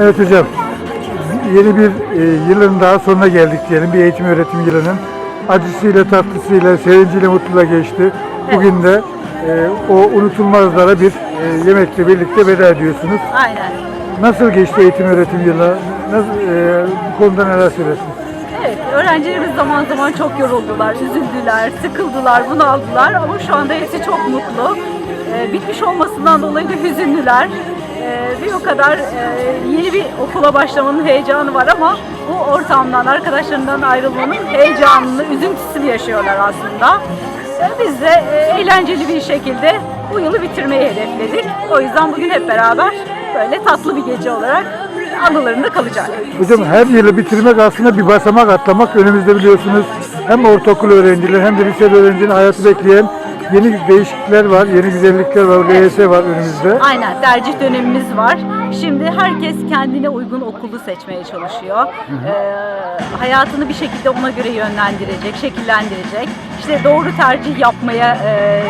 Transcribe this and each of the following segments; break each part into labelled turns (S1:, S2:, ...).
S1: Evet hocam. Yeni bir e, yılın daha sonuna geldik diyelim. Bir eğitim öğretim yılının. Acısıyla, tatlısıyla, sevinciyle, mutluluğa geçti. Bugün de e, o unutulmazlara bir e, yemekle birlikte veda ediyorsunuz.
S2: Aynen.
S1: Nasıl geçti eğitim öğretim yılı? Nasıl, e, bu konuda neler söylersiniz?
S2: Evet, öğrencilerimiz zaman zaman çok yoruldular, üzüldüler, sıkıldılar, bunaldılar ama şu anda hepsi çok mutlu. Ee, bitmiş olmasından dolayı da hüzünlüler. Bir o kadar e, yeni bir okula başlamanın heyecanı var ama bu ortamdan, arkadaşlarından ayrılmanın heyecanını, üzüntüsünü yaşıyorlar aslında. Ee, Biz de e, eğlenceli bir şekilde bu yılı bitirmeyi hedefledik. O yüzden bugün hep beraber böyle tatlı bir gece olarak anılarında kalacak.
S1: Hocam her yılı bitirmek aslında bir basamak atlamak. Önümüzde biliyorsunuz hem ortaokul öğrencileri hem de lise öğrencinin hayatı bekleyen yeni değişiklikler var, yeni güzellikler var, LYS var önümüzde.
S2: Aynen tercih dönemimiz var. Şimdi herkes kendine uygun okulu seçmeye çalışıyor. Ee, hayatını bir şekilde ona göre yönlendirecek, şekillendirecek. İşte doğru tercih yapmaya e,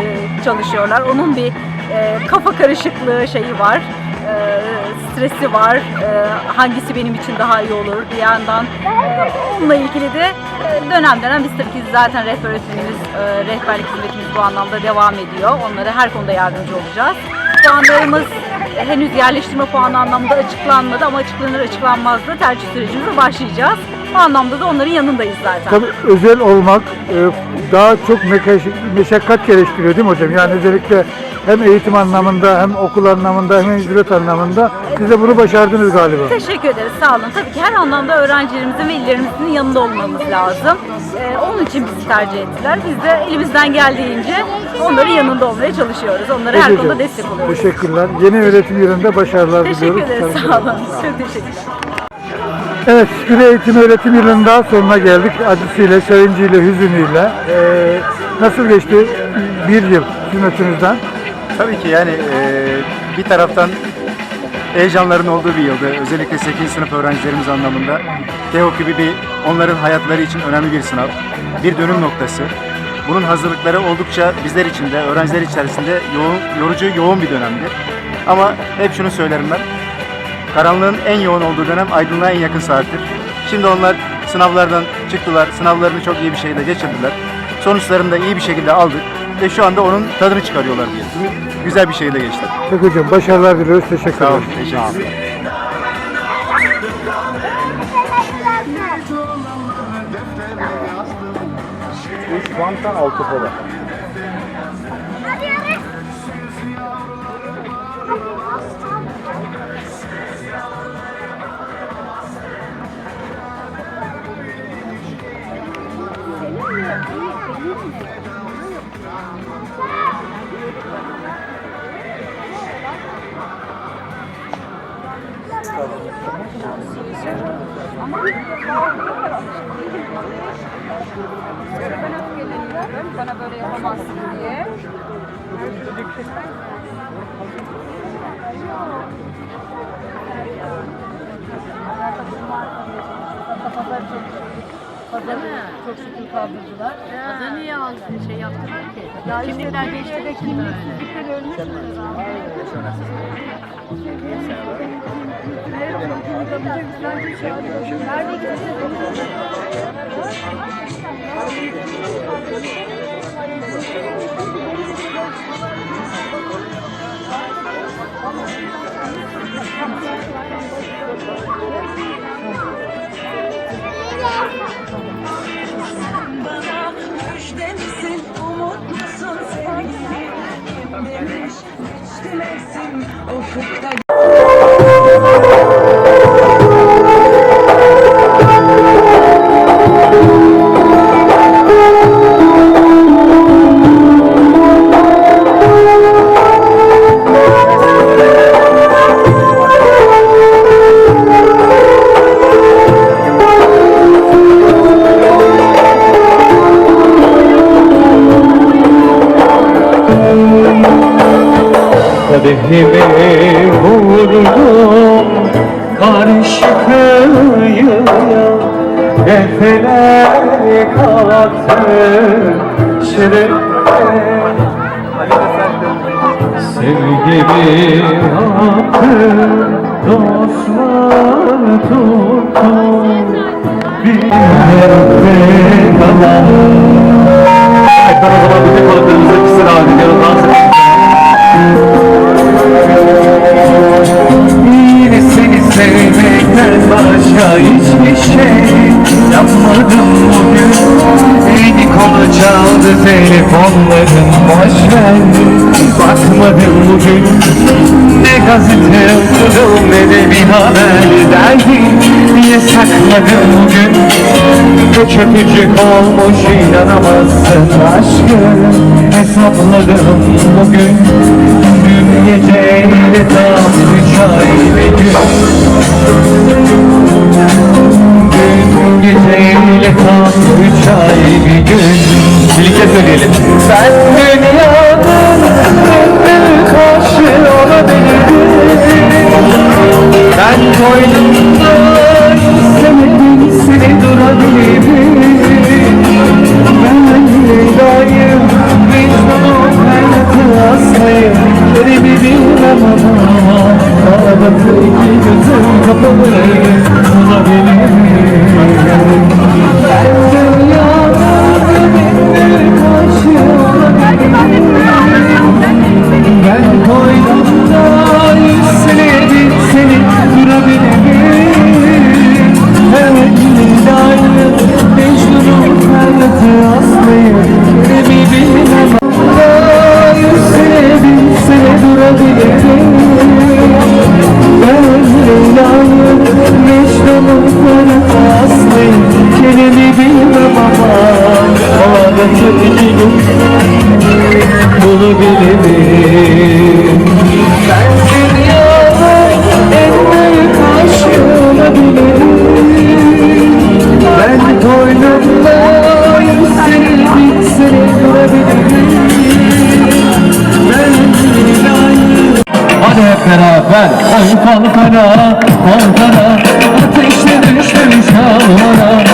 S2: çalışıyorlar. Onun bir e, kafa karışıklığı şeyi var. E, stresi var. E, hangisi benim için daha iyi olur bir yandan. E, onunla ilgili de e, dönem dönem biz tabii ki zaten rehber öğretmenimiz, e, rehberlik hizmetimiz bu anlamda devam ediyor. Onlara her konuda yardımcı olacağız. Puanlarımız henüz yerleştirme puanı anlamda açıklanmadı ama açıklanır açıklanmaz da tercih sürecimize başlayacağız. Bu anlamda da onların yanındayız zaten.
S1: Tabii özel olmak e, daha çok meşakkat gerektiriyor değil mi hocam? Yani özellikle hem eğitim anlamında hem okul anlamında hem ücret anlamında siz de bunu başardınız galiba.
S2: Teşekkür ederiz, sağ olun. Tabii ki her anlamda öğrencilerimizin ve illerimizin yanında olmamız lazım. Ee, onun için bizi tercih ettiler. Biz de elimizden geldiğince onların yanında olmaya çalışıyoruz. Onlara her konuda destek oluyoruz.
S1: Teşekkürler. Yeni öğretim yılında başarılar
S2: Teşekkür
S1: diliyoruz.
S2: ederiz, sağ olun. Çok teşekkürler.
S1: Evet, bir eğitim öğretim yılının daha sonuna geldik. Acısıyla, sevinciyle, hüzünüyle. Ee, nasıl geçti bir yıl sizin açınızdan?
S3: Tabii ki yani e, bir taraftan heyecanların olduğu bir yıldı. Özellikle 8. sınıf öğrencilerimiz anlamında. TEOK gibi bir onların hayatları için önemli bir sınav. Bir dönüm noktası. Bunun hazırlıkları oldukça bizler için de, öğrenciler içerisinde yoğun, yorucu, yoğun bir dönemdi. Ama hep şunu söylerim ben. Karanlığın en yoğun olduğu dönem aydınlığa en yakın saattir. Şimdi onlar sınavlardan çıktılar, sınavlarını çok iyi bir şekilde geçirdiler. Sonuçlarını da iyi bir şekilde aldık ve şu anda onun tadını çıkarıyorlar diye. Güzel bir şekilde geçti.
S1: Peki hocam, başarılar diliyoruz. Teşekkür
S3: Sağ olun,
S1: ederim.
S3: teşekkür ederim.
S4: Ben
S5: Pazarı çok şükür kaldırdılar. Pazarı niye aldın şey yaptılar ki? Ya Kimlikler değiştirdik mi öyle?
S6: Bana
S7: Kadehimi vurdum karşı kıyıya Defeler kattı şerefe Sevgimi attı Dostlar tuttum Bir yerde kalan ne de bir haber derdim Niye sakladım bugün Bu köpücük olmuş inanamazsın aşkım. Hesapladım bugün. Dün geceyle tam üç ay ve gün. Dün geceyle tam üç ay bir gün. Birlikte söyleyelim. Ben dünyanın en büyük aşığı olabilirim Bulabilirim Ben dünyanın en büyük aşığı olabilirim Ben bin sene durabilirim Ben dünyayı Hadi hep beraber Oy kalkana, kalkana Ateşle düşmüş havana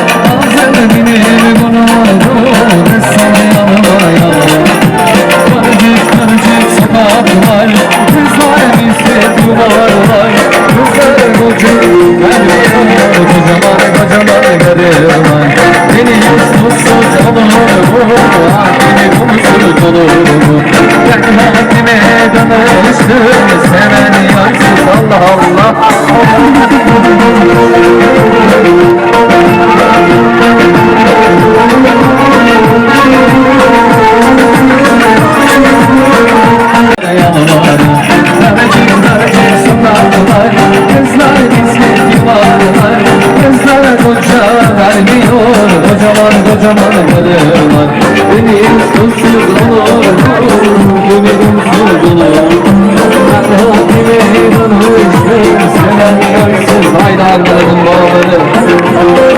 S7: misket yuvarlar Kızlar Ben kocaman kocaman karım var Beni mutsuz olur bu Beni mutsuz olur bu Ben haddime danıştım Seven yarsız Allah Allah. Dayanamadım kocaman karılar Beni susuz olur Beni susuz olur Ben haddime danıştım Seven yarsız Haydarların bağları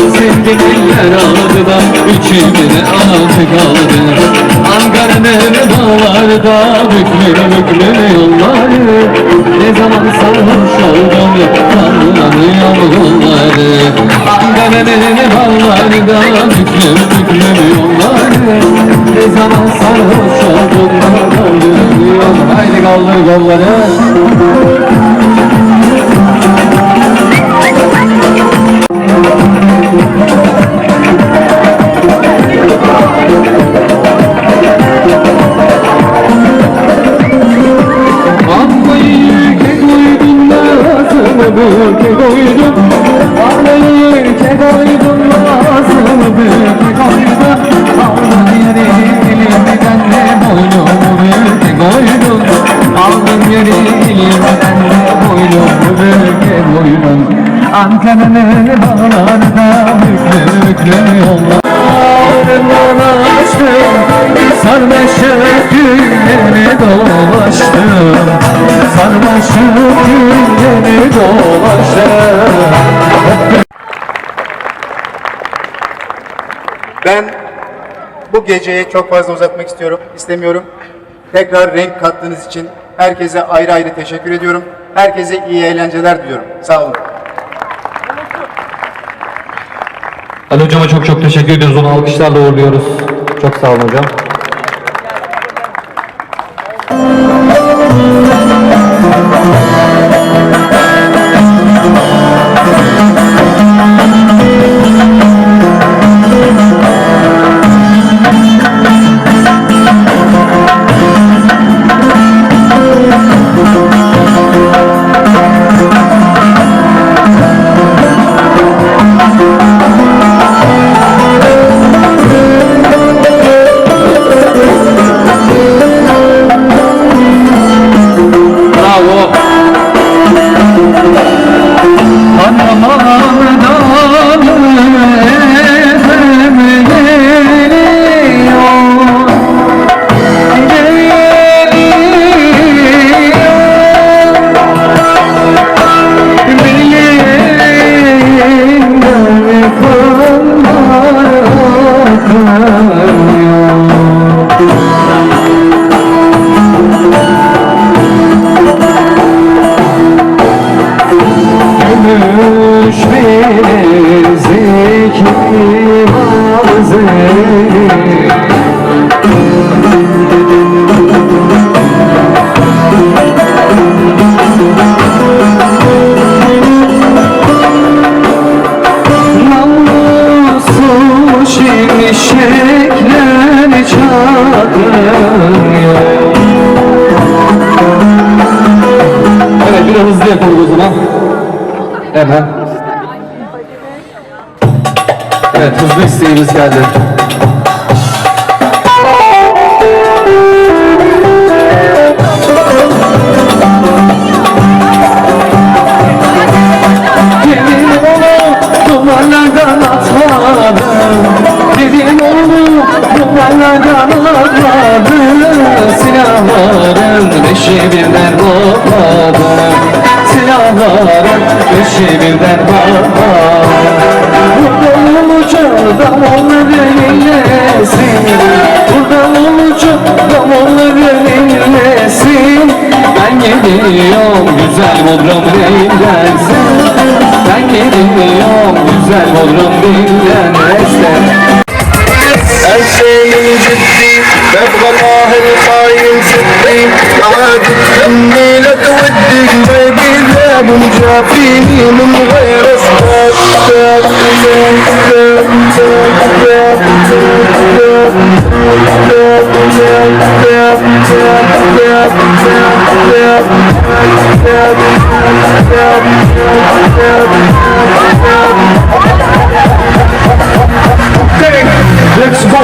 S7: Aldı da içimde altı kaldı. Ankara'nın dağlarda büklüm büklüm yolları Ne zaman sarhoş oldum anlanıyor yolları Ankara'nın dağlarda büklüm büklüm yolları Ne zaman sarhoş oldum anlanıyor Haydi kaldır kolları Antenini dağlarda Yüklü yüklü yollar Yollarından açtım Sarmaşık günleri dolaştım Sarmaşık günleri dolaştım
S3: Ben bu geceyi çok fazla uzatmak istiyorum, istemiyorum. Tekrar renk kattığınız için herkese ayrı ayrı teşekkür ediyorum. Herkese iyi eğlenceler diliyorum. Sağ olun.
S7: Ali hocama çok çok teşekkür ediyoruz. Onu alkışlarla uğurluyoruz. Çok sağ olun hocam. Allah Hemen. Evet hızlı isteğimiz geldi. güzel Bodrum dinlense Sen kendinle yok güzel Bodrum
S8: dinlense أرسلني جدي ببغى الله القايم صدي عادت همي لك ودي قلبي ذاب وجافيني من غير اسباب Let's go.